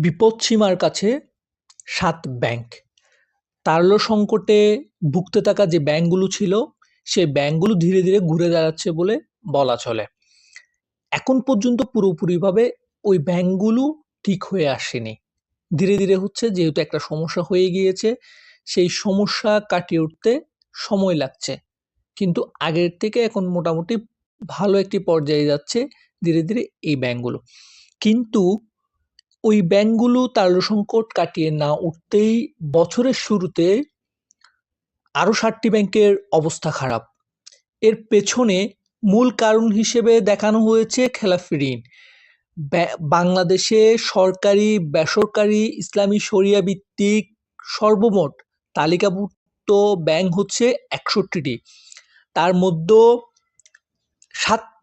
বিপদসীমার কাছে সাত ব্যাংক। তারল্য সংকটে ভুগতে থাকা যে ব্যাংকগুলো ছিল সেই ব্যাংকগুলো ধীরে ধীরে ঘুরে দাঁড়াচ্ছে বলে বলা চলে। এখন পর্যন্ত পুরোপুরিভাবে ওই ব্যাংকগুলো ঠিক হয়ে আসেনি। ধীরে ধীরে হচ্ছে যেহেতু একটা সমস্যা হয়ে গিয়েছে, সেই সমস্যা কাটিয়ে উঠতে সময় লাগছে। কিন্তু আগের থেকে এখন মোটামুটি ভালো একটি পর্যায়ে যাচ্ছে ধীরে ধীরে এই ব্যাংকগুলো। কিন্তু ওই ব্যাংকগুলো তার সংকট কাটিয়ে না উঠতেই বছরের শুরুতে আরও ষাটটি ব্যাংকের অবস্থা খারাপ। এর পেছনে মূল কারণ হিসেবে দেখানো হয়েছে খেলাফি ঋণ বাংলাদেশে সরকারি, বেসরকারি, ইসলামী শরিয়া ভিত্তিক সর্বমোট তালিকাভুক্ত ব্যাংক হচ্ছে একষট্টিটি। তার মধ্যে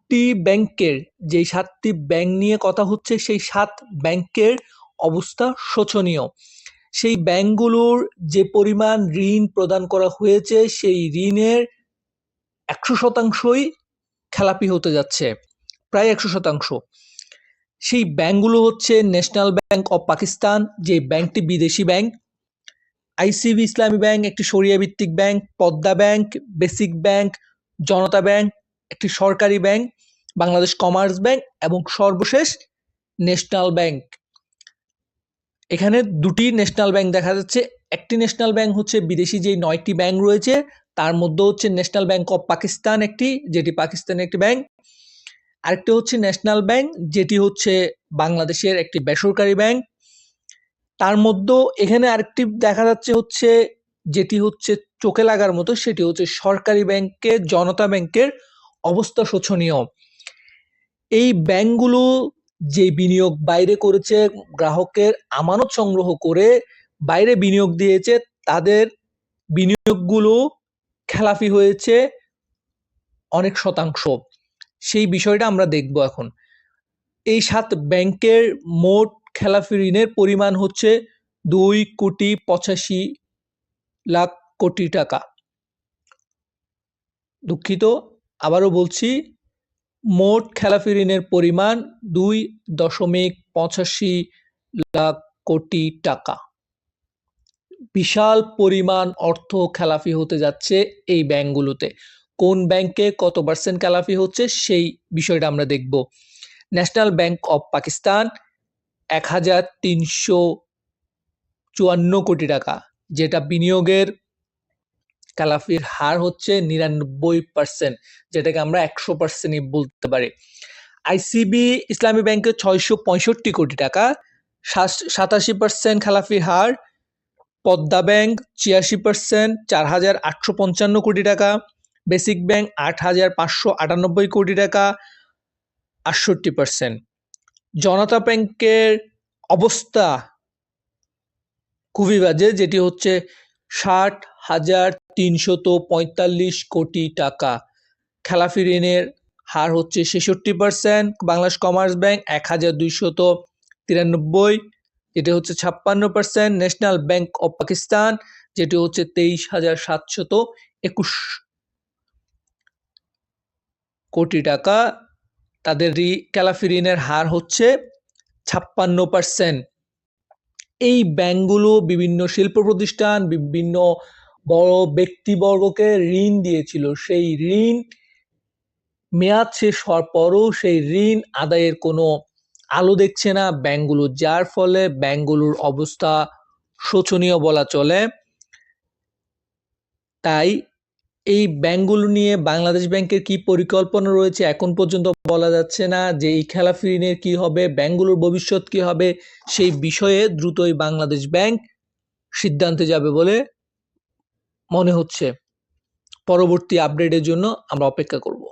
সাতটি ব্যাংকের, যেই সাতটি ব্যাংক নিয়ে কথা হচ্ছে, সেই সাত ব্যাংকের অবস্থা শোচনীয়। সেই ব্যাংকগুলোর যে পরিমাণ ঋণ প্রদান করা হয়েছে, সেই ঋণের একশো শতাংশই খেলাপি হতে যাচ্ছে, প্রায় একশো শতাংশ। সেই ব্যাংকগুলো হচ্ছে ন্যাশনাল ব্যাংক অফ পাকিস্তান, যে ব্যাংকটি বিদেশি ব্যাংক। আইসিবি ইসলামী ব্যাংক, একটি সরিয়া ভিত্তিক bank. Padma bank, basic bank, Janata bank, একটি সরকারি ব্যাংক। বাংলাদেশ কমার্স ব্যাংক এবং সর্বশেষ ন্যাশনাল ব্যাংক। এখানে দুটি ন্যাশনাল ব্যাংক দেখা যাচ্ছে। একটি ন্যাশনাল ব্যাংক হচ্ছে বিদেশি যে নয়টি ব্যাংক রয়েছে, তার মধ্যে হচ্ছে ন্যাশনাল ব্যাংক অফ পাকিস্তান একটি, যেটি পাকিস্তানের একটি ব্যাংক। আরেকটি হচ্ছে ন্যাশনাল ব্যাংক, যেটি হচ্ছে বাংলাদেশের একটি বেসরকারি ব্যাংক। তার মধ্যেও এখানে আরেকটি দেখা যাচ্ছে হচ্ছে, যেটি হচ্ছে চোখে লাগার মতো, সেটি হচ্ছে সরকারি ব্যাংকের, জনতা ব্যাংকের অবস্থা শোচনীয়। এই ব্যাংকগুলো যে বিনিয়োগ বাইরে করেছে গ্রাহকের আমানত সংগ্রহ করে বাইরে বিনিয়োগ দিয়েছে, তাদের বিনিয়োগগুলো খেলাফি হয়েছে অনেক শতাংশ। সেই বিষয়টা আমরা দেখব এখন। এই সাত ব্যাংকের মোট খেলাফি ঋণের পরিমাণ হচ্ছে দুই কোটি পঁচাশি লাখ কোটি টাকা। দুঃখিত, আবারও বলছি মোট খেলাফি ঋণের পরিমাণ দুই দশমিক পঁচাশি লাখ কোটি টাকা। বিশাল পরিমাণ অর্থ খেলাফি হতে যাচ্ছে এই ব্যাংকগুলোতে। কোন ব্যাংকে কত পার্সেন্ট খেলাফি হচ্ছে সেই বিষয়টা আমরা দেখব। ন্যাশনাল ব্যাংক অফ পাকিস্তান এক হাজার তিনশো চুয়ান্ন কোটি টাকা, যেটা বিনিয়োগের কালাফির হার হচ্ছে নিরানব্বই পার্সেন্ট যেটাকে আমরা একশো পার্সেন্টই বলতে পারি। আইসিবি ইসলামী ব্যাংকের ছয়শো পঁয়ষট্টি কোটি টাকা সাতাশি পার্সেন্ট খালাফি হার, পদ্মা ব্যাংক ছিয়াশি পার্সেন্ট চার হাজার আটশো পঞ্চান্ন কোটি টাকা, বেসিক ব্যাংক আট হাজার পাঁচশো আটানব্বই কোটি টাকা, আটষট্টি পার্সেন্ট জনতা ব্যাংকের অবস্থা খুবই বাজে, যেটি হচ্ছে ষাট হাজার তিনশত পঁয়তাল্লিশ কোটি টাকা। খেলাফি ঋণের হার হচ্ছে ছেষট্টি পার্সেন্ট বাংলাদেশ কমার্স ব্যাংক এক হাজার দুইশত তিরানব্বই, যেটি হচ্ছে ছাপ্পান্ন percent national bank of Pakistan, যেটি হচ্ছে তেইশ হাজার সাতশত একুশ কোটি টাকা। তাদের ক্যালাফি ঋণের হার হচ্ছে ছাপ্পান্ন পার্সেন্ট এই ব্যাংকগুলো বিভিন্ন শিল্প প্রতিষ্ঠান, বিভিন্ন বড় ব্যক্তিবর্গকে ঋণ দিয়েছিল। সেই ঋণ মেয়াদ শেষ হওয়ার পরও সেই ঋণ আদায়ের কোনো আলো দেখছে না ব্যাংকগুলো যার ফলে ব্যাংকগুলোর অবস্থা শোচনীয় বলা চলে। তাই এই ব্যাংকগুলো নিয়ে বাংলাদেশ ব্যাংকের কি পরিকল্পনা রয়েছে এখন পর্যন্ত বলা যাচ্ছে না যে এই খেলাফি ঋণের কি হবে ব্যাংকগুলোর ভবিষ্যৎ কি হবে, সেই বিষয়ে দ্রুতই বাংলাদেশ ব্যাংক সিদ্ধান্তে যাবে বলে মনে হচ্ছে। পরবর্তী আপডেটের জন্য আমরা অপেক্ষা করব।